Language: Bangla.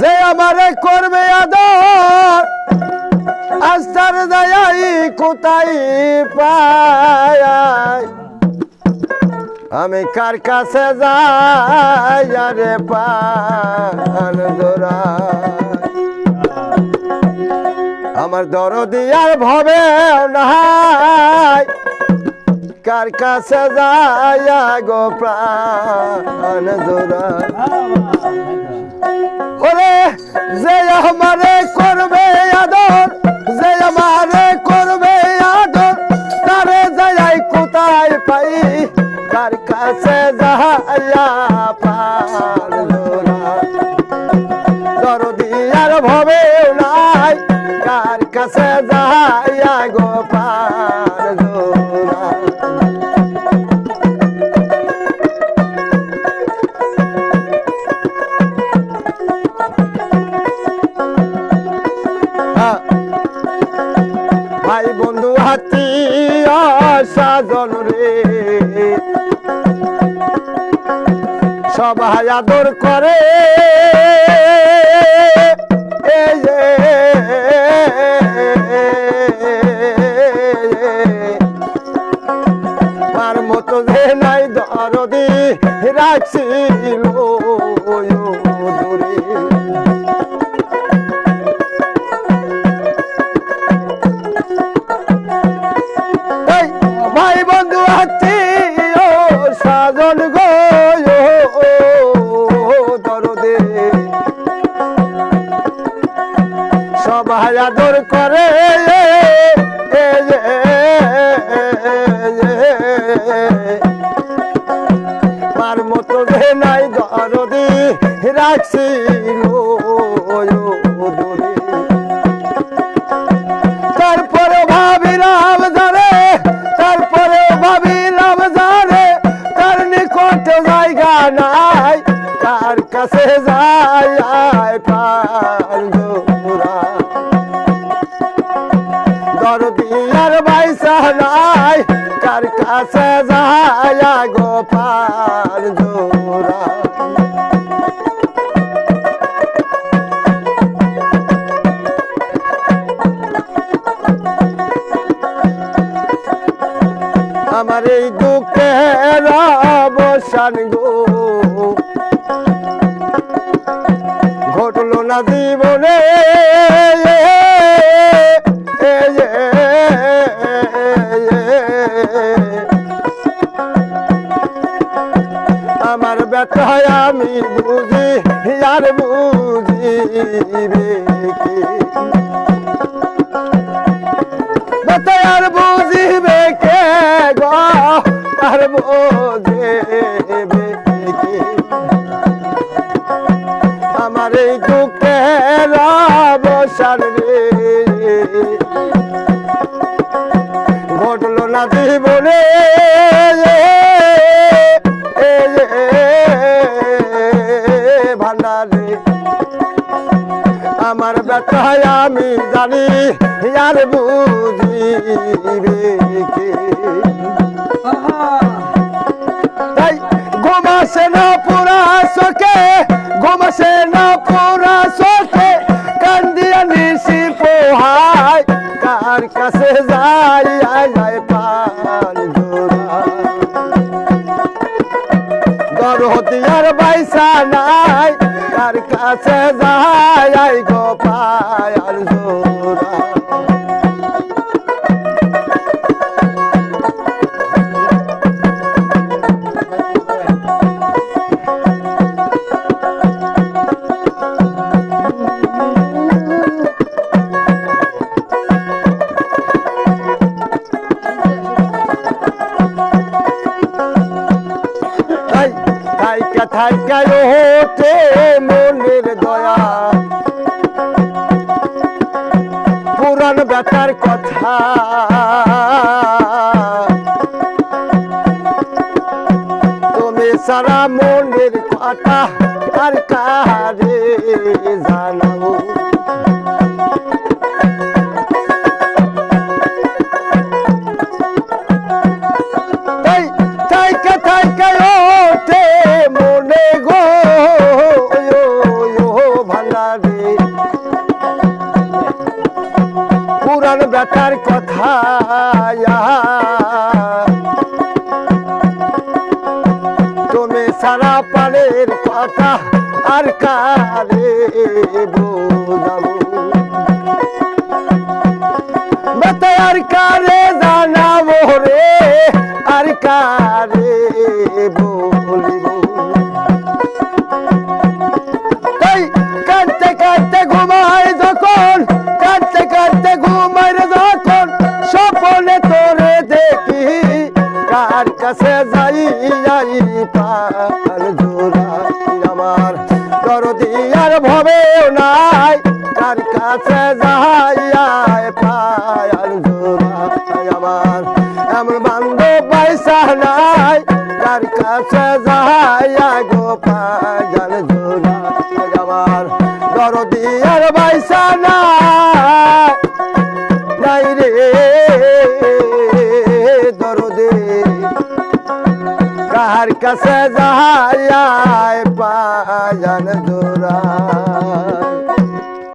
যে আমারে করবে আদর আস্তার দয়াই কোথায় পায়? আমি কার কাছে যাই রে পান দোরা আমার দরদিয়ার ভবে নাই। কার কাছে যাই গো প্রাণ দোরা যে আমারে করবে আদর, যে আমারে করবে আদর, তারে যাই কোথায় পাই, কার কাছে দরদিয়ার ভবে রে সবাই আদর করে। মতো যে নাই দরদি রাখছিল দরদে সবাই আদর করে। মার মতো যে নাই দরদি রাখছিল কাছে যাই আয় পার জোড়া দরদিয়ার বাইসা নাই কার কাছে যাই গো না জীবনে। আমার ব্যথায় আমি বুঝি, আর বুঝিবে কি? আর বুঝিবে কে গো? আর বুঝিবে ঘটলো না জীবনে ভান্ডারে। আমার ব্যথায় আমি জানি আর বুঝিবে কে? তাই ঘুমাসে না পুরা চোখে দরহতিয়ার বাইসা নাই তার কাছে যাই আই পুরান ব্যথার কথা। তুমি সারা মনের কথা আর কারে জানাব ছায়া তুমি সারা পানের কথা আর কারে বোঝাবো। আর কারে জানাব রে আর কার দরদি আর ভবেও নাই, কার কাছে পায়াল জোড়া আমার। এমন বান্ধব পয়সা নাই, কার কাছে যাই গো জোড়া আমার। দরদি আর পয়সা নাই নাই রে। কাছে যায় পায়ান জোড়া।